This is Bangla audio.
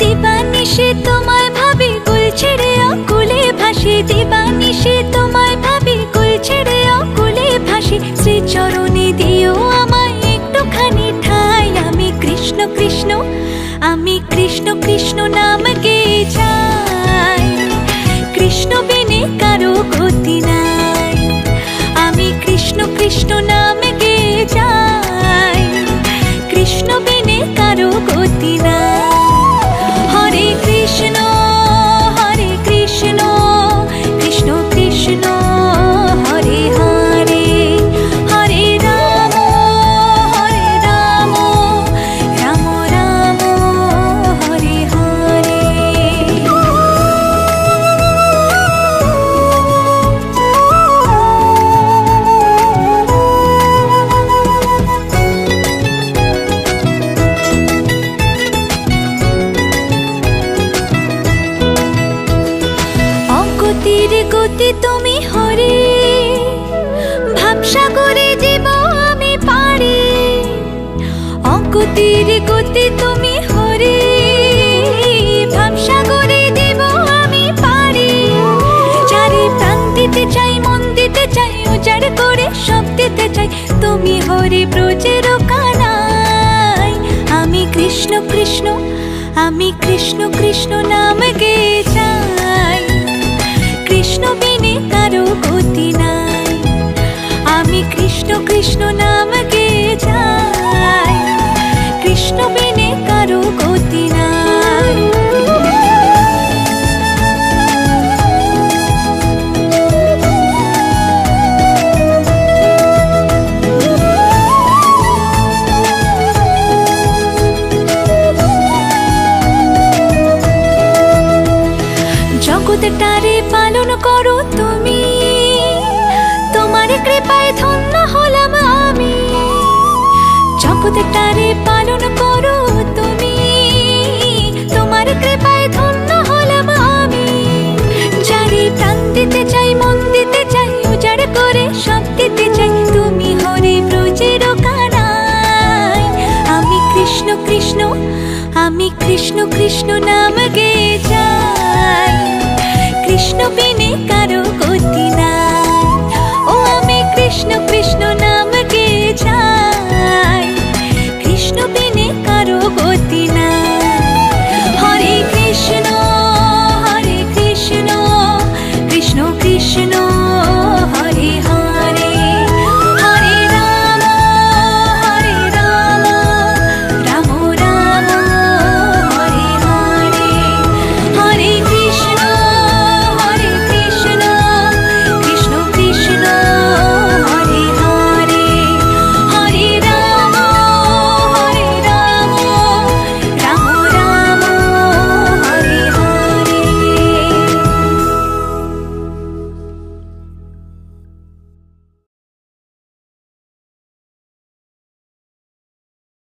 দিবানিশে তোমায় ভাবি কুল ছেড়ে অকুলে ভাসি। দিবানিশে তোমায় ভাবি কুল ছেড়ে অকুলে ভাসি। শ্রী চরণে দিও আমায় একটুখানি ঠাই। আমি কৃষ্ণ কৃষ্ণ, আমি কৃষ্ণ কৃষ্ণ নাম গতি তুমি হরে। ভাবসাগরে জীব আমি পারি। অগতির গতি তুমি হরে। ভাবসাগরে জীব আমি পারি। চারি প্রাণ দিতে চাই, মন দিতে চাই উজাড় করে সব দিতে চাই, তুমি হরে ব্রজের কানাই আমি কৃষ্ণ কৃষ্ণ, আমি কৃষ্ণ কৃষ্ণ নাম গে যাই কৃষ্ণ কৃষ্ণ নাম গে যাই কৃষ্ণ বিনে কারও গতি নাই। জগৎটারে পালন করো তুমি? তোমার কৃপায় জগৎটারে পালন করো তুমি। তোমার কৃপায় ধন্য হলাম আমি। যারে প্রাণ দিতে চাই, মন দিতে চাই উজাড় করে সব দিতে চাই, তুমি হরে ব্রজের কানাই আমি কৃষ্ণ কৃষ্ণ, আমি কৃষ্ণ কৃষ্ণ নাম গে যাই কৃষ্ণ বিনে কারও গতি